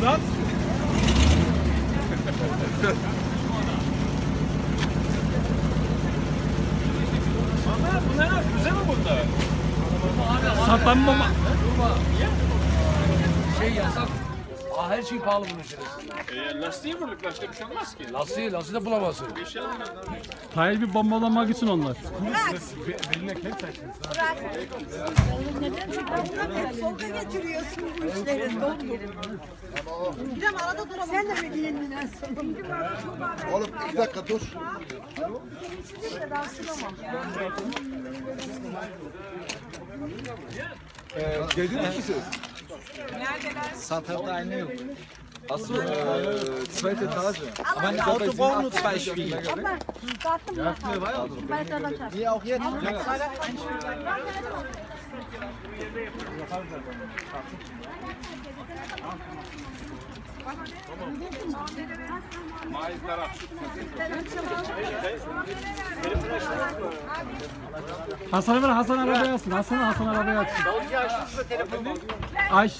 bundan. Ama bunlar güzel mi burada? Satan baba. Şey yasak. Aa, her şey pahalı bunun içerisinde. E, lastiği vurduk. Başka bir şey olmaz ki. Lastiği, lastiği de bulamazsın. Bir bombalamak için onlar. Solda getiriyorsun bu işleri. Doldu. İrem arada duramam. Sen de mi giyindin Oğlum bir dakika dur. Ee, geldiniz mi siz? Santralda eine yok. Achso, äh, zweite Etage. Aber ein Auto braucht nur zwei Spiegel. Wie auch jetzt. Hasan'a ver Hasan arabaya alsın. Hasan Hasan arabaya atsın. Aç.